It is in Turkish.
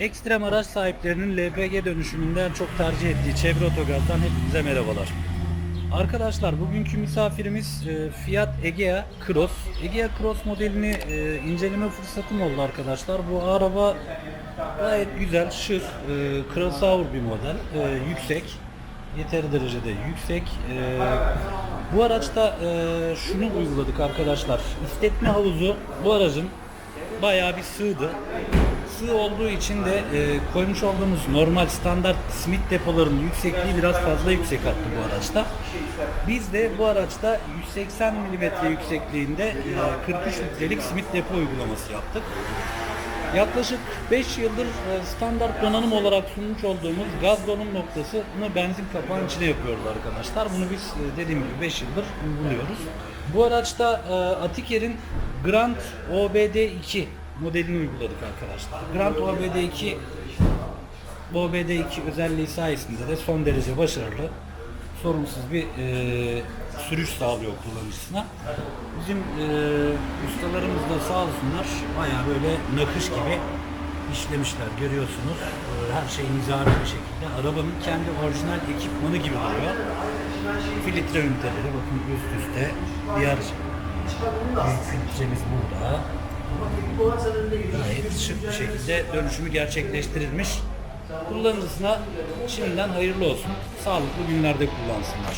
Ekstrem araç sahiplerinin LPG dönüşümünden çok tercih ettiği Çevre Otogaz'dan hepinize merhabalar. Arkadaşlar bugünkü misafirimiz e, Fiat Egea Cross. Egea Cross modelini e, inceleme fırsatım oldu arkadaşlar. Bu araba gayet güzel, şık, e, crossover bir model, e, yüksek, yeteri derecede yüksek. E, bu araçta e, şunu uyguladık arkadaşlar. İstetme havuzu bu aracın bayağı bir sığdı. Sığ olduğu için de e, koymuş olduğumuz normal standart simit depolarının yüksekliği biraz fazla yüksek attı bu araçta. Biz de bu araçta 180 mm yüksekliğinde e, 43 litrelik simit depo uygulaması yaptık. Yaklaşık 5 yıldır e, standart donanım olarak sunmuş olduğumuz gaz donum noktasını benzin kapağının içine yapıyoruz arkadaşlar. Bunu biz e, dediğim gibi 5 yıldır uyguluyoruz. Bu araçta e, Atiker'in Grand OBD2 modelini uyguladık arkadaşlar. Grand OBD2 bu OBD2 özelliği sayesinde de son derece başarılı, sorunsuz bir e, sürüş sağlıyor kullanıcısına. Bizim e, ustalarımız da sağ olsunlar bayağı böyle nakış gibi işlemişler görüyorsunuz. E, her şey nizami bir şekilde. Arabanın kendi orijinal ekipmanı gibi duruyor. Filtre üniteleri bakın üst üste diğer filtremiz burada. Gayet şık bir şekilde dönüşümü gerçekleştirilmiş. Kullanıcısına şimdiden hayırlı olsun. Sağlıklı günlerde kullansınlar.